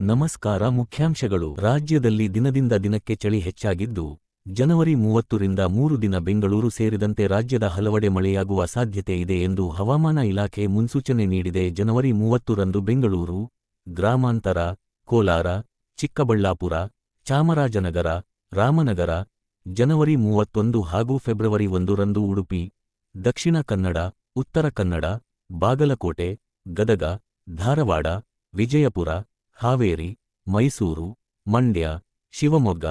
ನಮಸ್ಕಾರ ಮುಖ್ಯಾಂಶಗಳು. ರಾಜ್ಯದಲ್ಲಿ ದಿನದಿಂದ ದಿನಕ್ಕೆ ಚಳಿ ಹೆಚ್ಚಾಗಿದ್ದು, ಜನವರಿ ಮೂವತ್ತರಿಂದ ಮೂರು ದಿನ ಬೆಂಗಳೂರು ಸೇರಿದಂತೆ ರಾಜ್ಯದ ಹಲವೆಡೆ ಮಳೆಯಾಗುವ ಸಾಧ್ಯತೆ ಇದೆ ಎಂದು ಹವಾಮಾನ ಇಲಾಖೆ ಮುನ್ಸೂಚನೆ ನೀಡಿದೆ. ಜನವರಿ ಮೂವತ್ತರಂದು ಬೆಂಗಳೂರು, ಗ್ರಾಮಾಂತರ, ಕೋಲಾರ, ಚಿಕ್ಕಬಳ್ಳಾಪುರ, ಚಾಮರಾಜನಗರ, ರಾಮನಗರ, ಜನವರಿ ಮೂವತ್ತೊಂದು ಹಾಗೂ ಫೆಬ್ರವರಿ ಒಂದರಂದು ಉಡುಪಿ, ದಕ್ಷಿಣ ಕನ್ನಡ, ಉತ್ತರ ಕನ್ನಡ, ಬಾಗಲಕೋಟೆ, ಗದಗ, ಧಾರವಾಡ, ವಿಜಯಪುರ ಹಾವೇರಿ, ಮೈಸೂರು, ಮಂಡ್ಯ, ಶಿವಮೊಗ್ಗ,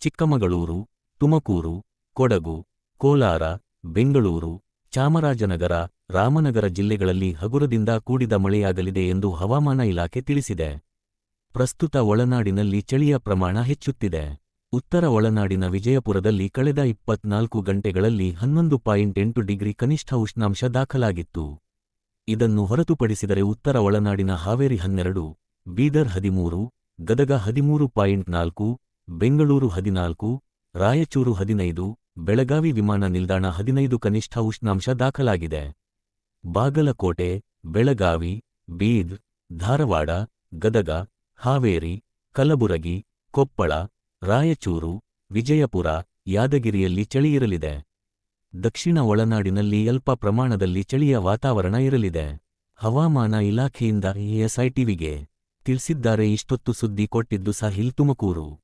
ಚಿಕ್ಕಮಗಳೂರು, ತುಮಕೂರು, ಕೊಡಗು, ಕೋಲಾರ, ಬೆಂಗಳೂರು, ಚಾಮರಾಜನಗರ, ರಾಮನಗರ ಜಿಲ್ಲೆಗಳಲ್ಲಿ ಹಗುರದಿಂದ ಕೂಡಿದ ಮಳೆಯಾಗಲಿದೆ ಎಂದು ಹವಾಮಾನ ಇಲಾಖೆ ತಿಳಿಸಿದೆ. ಪ್ರಸ್ತುತ ಒಳನಾಡಿನಲ್ಲಿ ಚಳಿಯ ಪ್ರಮಾಣ ಹೆಚ್ಚುತ್ತಿದೆ. ಉತ್ತರ ಒಳನಾಡಿನ ವಿಜಯಪುರದಲ್ಲಿ ಕಳೆದ ಇಪ್ಪತ್ನಾಲ್ಕು ಗಂಟೆಗಳಲ್ಲಿ ಹನ್ನೊಂದು ಪಾಯಿಂಟ್ ಎಂಟು ಡಿಗ್ರಿ ಕನಿಷ್ಠ ಉಷ್ಣಾಂಶ ದಾಖಲಾಗಿತ್ತು. ಇದನ್ನು ಹೊರತುಪಡಿಸಿದರೆ ಉತ್ತರ ಒಳನಾಡಿನ ಹಾವೇರಿ ಹನ್ನೆರಡು ಬೀದರ್ ಹದಿಮೂರು, ಗದಗ ಹದಿಮೂರು ಪಾಯಿಂಟ್ ನಾಲ್ಕು, ಬೆಂಗಳೂರು ಹದಿನಾಲ್ಕು, ರಾಯಚೂರು ಹದಿನೈದು, ಬೆಳಗಾವಿ ವಿಮಾನ ನಿಲ್ದಾಣ ಹದಿನೈದು ಕನಿಷ್ಠ ಉಷ್ಣಾಂಶ ದಾಖಲಾಗಿದೆ. ಬಾಗಲಕೋಟೆ, ಬೆಳಗಾವಿ, ಬೀದ್, ಧಾರವಾಡ, ಗದಗ, ಹಾವೇರಿ, ಕಲಬುರಗಿ, ಕೊಪ್ಪಳ, ರಾಯಚೂರು, ವಿಜಯಪುರ, ಯಾದಗಿರಿಯಲ್ಲಿ ಚಳಿ ಇರಲಿದೆ ದಕ್ಷಿಣ ಒಳನಾಡಿನಲ್ಲಿ ಅಲ್ಪ ಪ್ರಮಾಣದಲ್ಲಿ ಚಳಿಯ ವಾತಾವರಣ ಇರಲಿದೆ. ಹವಾಮಾನ ಇಲಾಖೆಯಿಂದ ಎಎಸ್ಐಟಿವಿಗೆ ತಿಳಿಸಿದ್ದಾರೆ ಇಷ್ಟೊತ್ತು ಸುದ್ದಿ ಕೊಟ್ಟಿದ್ದು ಸಾಹಿಲ್ ತುಮಕೂರು.